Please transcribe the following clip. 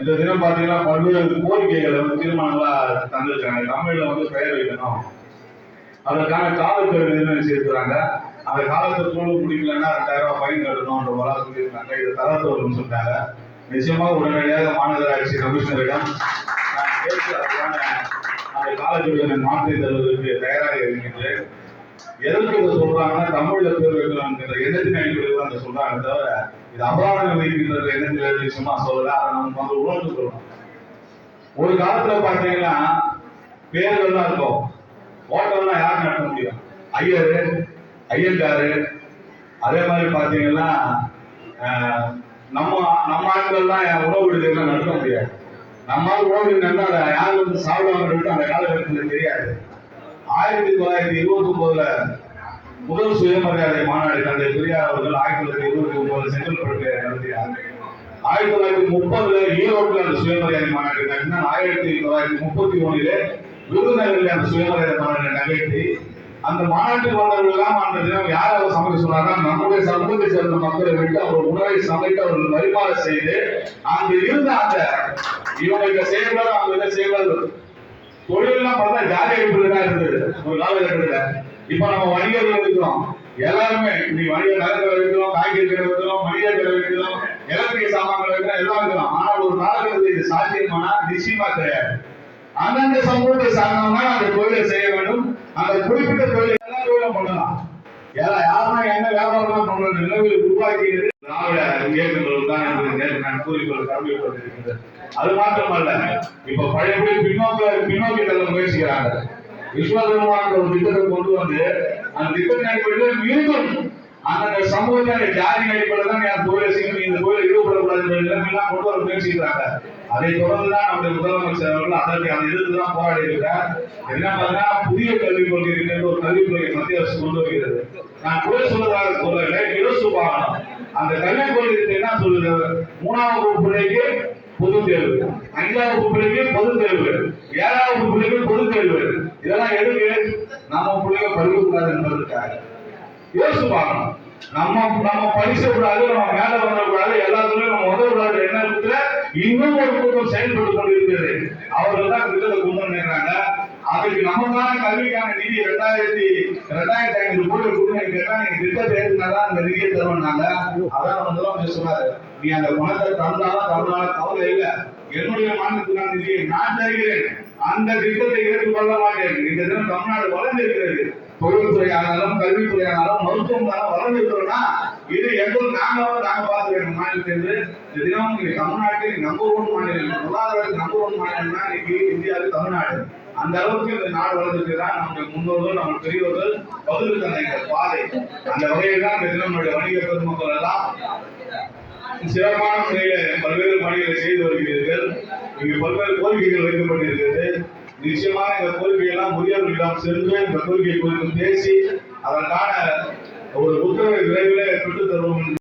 இந்த தினம் பாத்தீங்கன்னா பல்வேறு கோரிக்கைகளை வந்து தீர்மானங்களா தந்திருக்காங்க. தமிழ்ல வந்து பெயர் வைக்கணும். அதற்கான காலக்கெடு நிர்ணயம் செய்திருக்கிறாங்க? அந்த காலத்துக்குள்ள முடிக்கலன்னா ரெண்டாயிரம் ரூபாய் ஃபைன் கட்டணும்ன்ற மாதிரி சொல்லியிருக்காங்க இதை வரும்னு சொல்லிட்டாங்க நிச்சயமாக உடனடியாக மாநகராட்சி கமிஷனரிடம் நான் கேட்டு அந்த காலக்கெடுவை மாற்றி தருவதற்கு தயாராக இருக்கின்றேன். எதற்கு இதை சொல்றாங்கன்னா தமிழ்ல பேர் வைக்கலாம்ங்கிற எண்ணத்தின் அடிப்படையில் தான் சொல்றாங்க தவிர இது அபராதம் வைக்கின்ற எண்ணத்தில் சும்மா சொல்லல அதை நம்ம வந்து உணர்ந்து சொல்லணும் ஒரு காலத்துல பாத்தீங்கன்னா பேர்கள் தான் இருக்கும். ஹோட்டல்லாம் யார் நடத்த முடியும். ஐயரு ஐயங்காரு அதே மாதிரி பாத்தீங்கன்னா நம்ம நம்ம ஆட்கள்லாம் உணவு விடுதலாம் நடத்த முடியாது. நம்ம உணவு நடந்தா அதை யார் வந்து சாப்பிடுவாங்கன்னு அந்த காலகட்டத்தில் தெரியாது. ஆயிரத்தி தொள்ளாயிரத்தி இருபத்தி ஒன்பதுல முதல் சுயமரியாதை மாநாடு தந்தை பெரியார் அவர்கள் ஆயிரத்தி தொள்ளாயிரத்தி இருபத்தி ஒன்பதுல ஆயிரத்தி தொள்ளாயிரத்தி முப்பதுல ஈரோட்டில் அந்த சுயமரியாதை மாநாடு நடத்தினார் ஆயிரத்தி தொள்ளாயிரத்தி முப்பத்தி ஒண்ணுல விருதுநகரில் அந்த சுயமரியாதை மாநாடு நகர்த்தி அந்த மாநாட்டுக்கு வந்தவர்கள் எல்லாம் அந்த தினம் யார் அவர் சமைக்க சொன்னாங்கன்னா நம்முடைய சமூகத்தை சேர்ந்த மக்களை விட்டு அவர் உணவை சமைத்து அவர்கள் பரிமாற செய்து அங்கு இருந்த அந்த இவங்க இங்க செய்யக்கூடாது அவங்க இதை செய்யக்கூடாது. தொழிலெல்லாம் பார்த்தா ஜாதி அடிப்படையில் தான் இருந்தது. ஒரு காலகட்டத்தில். இப்ப நம்ம வணிகர்கள் இருக்கிறோம் எல்லாருமே இன்னைக்கு வணிக நகர்களை வைக்கிறோம் காய்கறி கடை வைக்கிறோம் மளிகை கடை வைக்கிறோம் எலக்ட்ரிக் சாமான்கள் வைக்கிறோம் எல்லாம் வைக்கிறோம் ஆனால் ஒரு காலகட்டத்தில் இது சாத்தியமானா நிச்சயமா கிடையாது. அந்தந்த சமூகத்தை சார்ந்தவங்க அந்த தொழிலை செய்ய வேண்டும். அந்த குறிப்பிட்ட தொழிலை எல்லா தொழிலும் பண்ணலாம். யாரா யாருன்னா என்ன வியாபாரம் தான் பண்ற நிலவில் உருவாக்கியது திராவிட இயக்கங்கள் தான் என்று நேற்று நான் கூறிக்கொள்ள கடமைப்பட்டிருக்கிறது அது மாத்திரமல்ல இப்ப பழையபடி பின்னோக்க பின்னோக்கி தள்ள முயற்சிக்கிறாங்க. விஸ்வகர்மான்ற ஒரு திட்டத்தை கொண்டு வந்து அந்த திட்டத்தின் அடிப்படையில் மீண்டும் அந்த சமூகத்தின ஜாதி அடிப்படையில் தான் யார் தொழிலை செய்யணும். இந்த தொழிலை ஈடுபடக்கூடாது என்ற நிலைமையெல்லாம் கொண்டு வர முயற்சிக்கிறாங்க. அதை தொடர்ந்து தான் நம்முடைய முதலமைச்சர் அவர்கள் அதற்கு அந்த எதிர்த்து தான் போராடி இருக்கிறார் என்ன பார்த்தீங்கன்னா புதிய கல்விக் கொள்கை இருக்கின்ற ஒரு கல்விக் கொள்கை மத்திய அரசு கொண்டு வருகிறது. நான் குறை சொல்வதாக சொல்லவில்லை இலசு வாகனம். அந்த கல்விக் கொள்கை என்ன சொல்லுது? மூணாவது வகுப்பு பிள்ளைக்கு பொது தேர்வு. அஞ்சாவது வகுப்பு பிள்ளைக்கு பொது தேர்வு. ஏழாவது வகுப்பு பிள்ளைக்கு பொது தேர்வு. இதெல்லாம் எதுக்கு? நம்ம பிள்ளைங்க படிக்கக்கூடாது என்பதற்காக. யோசிச்சு பார்க்கணும் நம்ம நம்ம கூடாது நம்ம மேல வரக்கூடாது எல்லாத்துலயும் நம்ம உதவக்கூடாது எண்ணத்துல இன்னும் ஒரு கூட்டம் செயல்பட்டு கொண்டிருக்கிறது. அவர்கள் தான் விடுதலை கொண்டு வந்திருக்கிறாங்க அதுக்கு நமக்கான கல்விக்கான நிதி ரெண்டாயிரத்தி ரெண்டாயிரத்தி ஐநூறு கோடி கொடுங்க. கேட்டா நீங்க திட்டத்தை ஏற்றுனாதான் அந்த நிதியை தருவாங்க அதான் வந்து சொன்னாரு. நீ அந்த பணத்தை தந்தாலும் தந்தாலும் கவலை இல்ல. என்னுடைய மாநிலத்துக்கான நிதியை நான் தருகிறேன். அந்த திட்டத்தை ஏற்றுக்கொள்ள மாட்டேன். இந்த தினம் தமிழ்நாடு வளர்ந்து இருக்கிறது. தொழில்துறை ஆனாலும் கல்வித்துறை ஆனாலும் மருத்துவம் வளர்ந்து இருக்கிறோம்னா இது எங்களுக்கு நாங்க நாங்க பார்த்துக்கிறோம். மாநிலத்திலிருந்து இந்த தினம் தமிழ்நாட்டில் நம்பர் ஒன் மாநிலம் பொருளாதாரத்தில் நம்பர் ஒன் மாநிலம்னா இன்னைக்கு இந்தியாவில் தமிழ்நாடு. அந்த அளவுக்கு இந்த நாடு வளர்ந்துருக்குதான் நம்முடைய முன்னோர்கள் நம்ம பெரியவர்கள் பகுதி தந்த பாதை. அந்த வகையில் தான் இந்த தினம் நம்முடைய வணிக பெருமக்கள் எல்லாம் சிறப்பான முறையில பல்வேறு பணிகளை செய்து வருகிறீர்கள். இங்கு பல்வேறு கோரிக்கைகள் வைக்கப்பட்டிருக்கிறது. நிச்சயமாக இந்த கோரிக்கையெல்லாம் முதியவர்களிடம் சென்று இந்த கோரிக்கை குறித்து பேசி அதற்கான ஒரு உத்தரவை விரைவில் பெற்றுத் தருவோம்